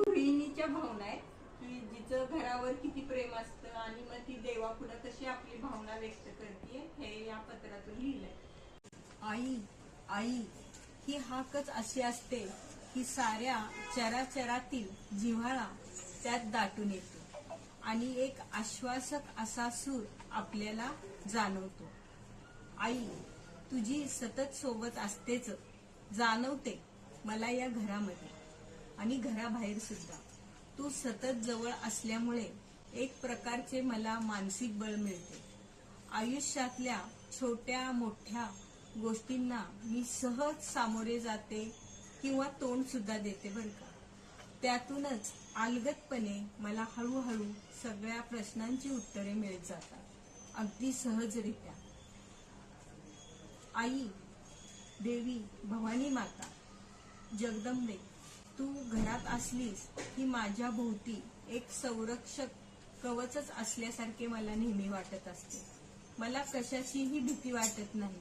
गृहिणीच्या भावना आहेत की जिचं घरावर किती प्रेम असतं आणि मग ती देवापुढं कशी आपली भावना व्यक्त करते हे या पत्रातून लिहिलंय. आई आई ही हाकच अशी असते की साऱ्या चराचरातील जिव्हाळा त्यात दाटून येतो आणि एक आश्वासक असा सूर आपल्याला जाणवतो. आई तुझी सतत सोबत असतेच जाणवते मला या घरामध्ये. आणि घराबाहेर सुद्धा. तू सतत जवळ असल्यामुळे एक प्रकारचे मला मानसिक बळ मिळते. आयुष्यातल्या छोट्या मोठ्या गोष्टींना मी सहज सामोरे जाते किंवा तोंड सुद्धा देते बरं का. त्यातूनच अलगतपणे मला हळूहळू सगळ्या प्रश्नांची उत्तरे मिळत जातात. अगदी सहजरित्या. आई देवी भवानी माता जगदंबे तू घरात असलीस की माझ्या भोवती एक संरक्षक कवचच असल्यासारखे मला नेहमी वाटत असते. मला कशाचीही भीती वाटत नाही.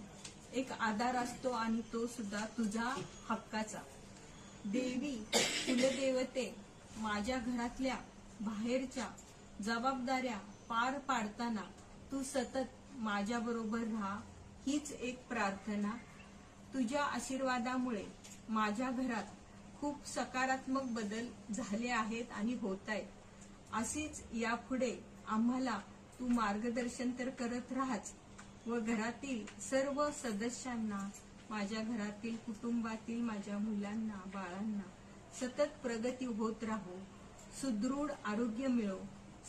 एक आधार असतो आणि तो सुद्धा तुझा हक्काचा. देवी कुलदेवते माझ्या घरातल्या बाहेरच्या जबाबदाऱ्या पार पाडताना तू सतत माझ्या बरोबर राहा हीच एक प्रार्थना. तुझ्या आशीर्वादामुळे माझ्या घरात खूप सकारात्मक बदल झाले आहेत आणि होत आहेत. अशीच यापुढे आम्हाला तू मार्गदर्शन तर करत राहाच व घरातील सर्व सदस्यांना माझ्या घरातील कुटुंबातील माझ्या मुलांना बाळांना सतत प्रगती होत राहो सुदृढ आरोग्य मिळो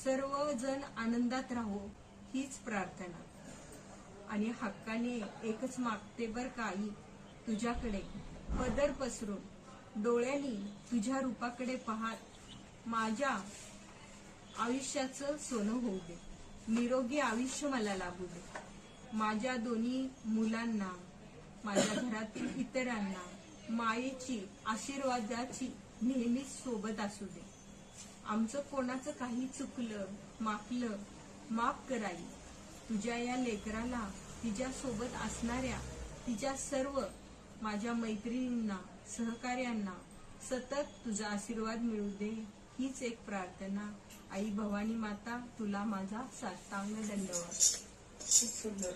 सर्वजण आनंदात राहो हीच प्रार्थना. आणि हक्काने एकच मागते बर का आई तुझ्याकडे पदर पसरून डोळ्यांनी तुझ्या रूपाकडे पाहत माझ्या आयुष्याचं सोनं होऊ दे. निरोगी आयुष्य मला लाभू दे. माझ्या दोन्ही मुलांना माझ्या घरातील इतरांना मायेची आशीर्वादाची नेहमीच सोबत असू दे. आमचं कोणाचं काही चुकलं माकलं माफ कराई. तुझ्या या लेकराला तिच्या सोबत असणाऱ्या तिच्या सर्व माझ्या मैत्रिणींना सहकार्यांना सतत तुझा आशीर्वाद मिळू दे हीच एक प्रार्थना. आई भवानी माता तुला माझा साष्टांग दंडवत खूप सुंदर